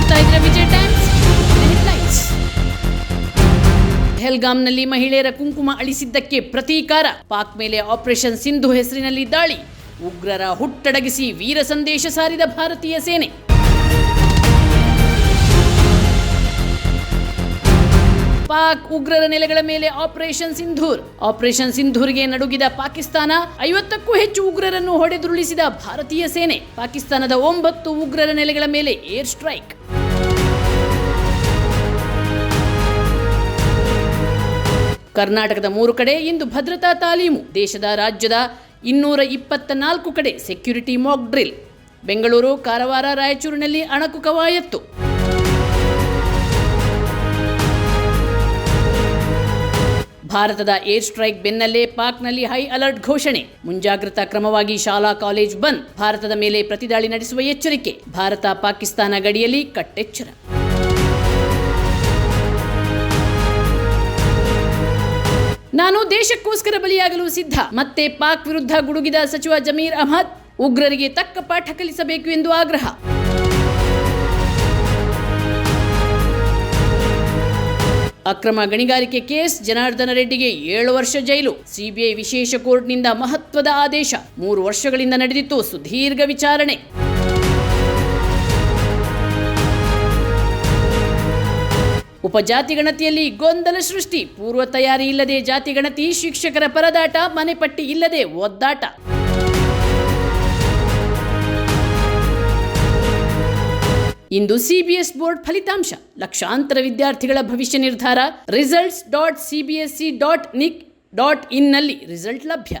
ನೋಡ್ತಾ ಇದ್ರೆ ವಿಜಯ ಟೈಮ್ಸ್ ಮಹಿಳೆಯರ ಕುಂಕುಮ ಅಳಿಸಿದ್ದಕ್ಕೆ ಪ್ರತೀಕಾರ. ಪಾಕ್ ಮೇಲೆ ಆಪರೇಷನ್ ಸಿಂಧು ಹೆಸರಿನಲ್ಲಿ ದಾಳಿ. ಉಗ್ರರ ಹುಟ್ಟಡಗಿಸಿ ವೀರ ಸಂದೇಶ ಸಾರಿದ ಭಾರತೀಯ ಸೇನೆ. ಪಾಕ್ ಉಗ್ರರ ನೆಲೆಗಳ ಮೇಲೆ ಆಪರೇಷನ್ ಸಿಂಧೂರ್. ಆಪರೇಷನ್ ಸಿಂಧೂರ್ಗೆ ನಡುಗಿದ ಪಾಕಿಸ್ತಾನ ಐವತ್ತಕ್ಕೂ ಹೆಚ್ಚು ಉಗ್ರರನ್ನು ಹೊಡೆದುರುಳಿಸಿದ ಭಾರತೀಯ ಸೇನೆ. ಪಾಕಿಸ್ತಾನದ ಒಂಬತ್ತು ಉಗ್ರರ ನೆಲೆಗಳ ಮೇಲೆ ಏರ್ ಸ್ಟ್ರೈಕ್. ಕರ್ನಾಟಕದ ಮೂರು ಕಡೆ ಇಂದು ಭದ್ರತಾ ತಾಲೀಮು, ದೇಶದ ರಾಜ್ಯದ ಇನ್ನೂರ ಇಪ್ಪತ್ತ ನಾಲ್ಕು ಕಡೆ security mock drill. Bengaluru, Karwar, ರಾಯಚೂರಿನಲ್ಲಿ ಅಣಕು ಕವಾಯತ್ತು. ಭಾರತದ ಏರ್ ಸ್ಟ್ರೈಕ್ ಬೆನ್ನಲ್ಲೇ ಪಾಕ್ನಲ್ಲಿ ಹೈ ಅಲರ್ಟ್ ಘೋಷಣೆ. ಮುಂಜಾಗ್ರತಾ ಕ್ರಮವಾಗಿ ಶಾಲಾ ಕಾಲೇಜ್ ಬಂದ್. ಭಾರತದ ಮೇಲೆ ಪ್ರತಿದಾಳಿ ನಡೆಸುವ ಎಚ್ಚರಿಕೆ. ಭಾರತ ಪಾಕಿಸ್ತಾನ ಗಡಿಯಲ್ಲಿ ಕಟ್ಟೆಚ್ಚರ. ನಾನು ದೇಶಕ್ಕೋಸ್ಕರ ಬಲಿಯಾಗಲು ಸಿದ್ಧ. ಮತ್ತೆ ಪಾಕ್ ವಿರುದ್ಧ ಗುಡುಗಿದ ಸಚಿವ ಜಮೀರ್ ಅಹಮದ್ ಉಗ್ರರಿಗೆ ತಕ್ಕ ಪಾಠ ಕಲಿಸಬೇಕು ಎಂದು ಆಗ್ರಹ. ಅಕ್ರಮ ಗಣಿಗಾರಿಕೆ ಕೇಸ್ ಜನಾರ್ದನ ರೆಡ್ಡಿಗೆ ಏಳು ವರ್ಷ ಜೈಲು. ಸಿಬಿಐ ವಿಶೇಷ ಕೋರ್ಟ್ನಿಂದ ಮಹತ್ವದ ಆದೇಶ. ಮೂರು ವರ್ಷಗಳಿಂದ ನಡೆದಿತ್ತು ಸುದೀರ್ಘ ವಿಚಾರಣೆ. ಉಪಜಾತಿ ಗಣತಿಯಲ್ಲಿ ಗೊಂದಲ ಸೃಷ್ಟಿ. ಪೂರ್ವ ತಯಾರಿ ಇಲ್ಲದೆ ಜಾತಿ ಗಣತಿ, ಶಿಕ್ಷಕರ ಪರದಾಟ, ಮನೆಪಟ್ಟಿ ಇಲ್ಲದೆ ಒದ್ದಾಟ. ಇಂದು ಸಿಬಿಎಸ್ ಬೋರ್ಡ್ ಫಲಿತಾಂಶ. ಲಕ್ಷಾಂತರ ವಿದ್ಯಾರ್ಥಿಗಳ ಭವಿಷ್ಯ ನಿರ್ಧಾರ. Results dot CBSE dot nic dot ಇನ್ನಲ್ಲಿ result ಲಭ್ಯ.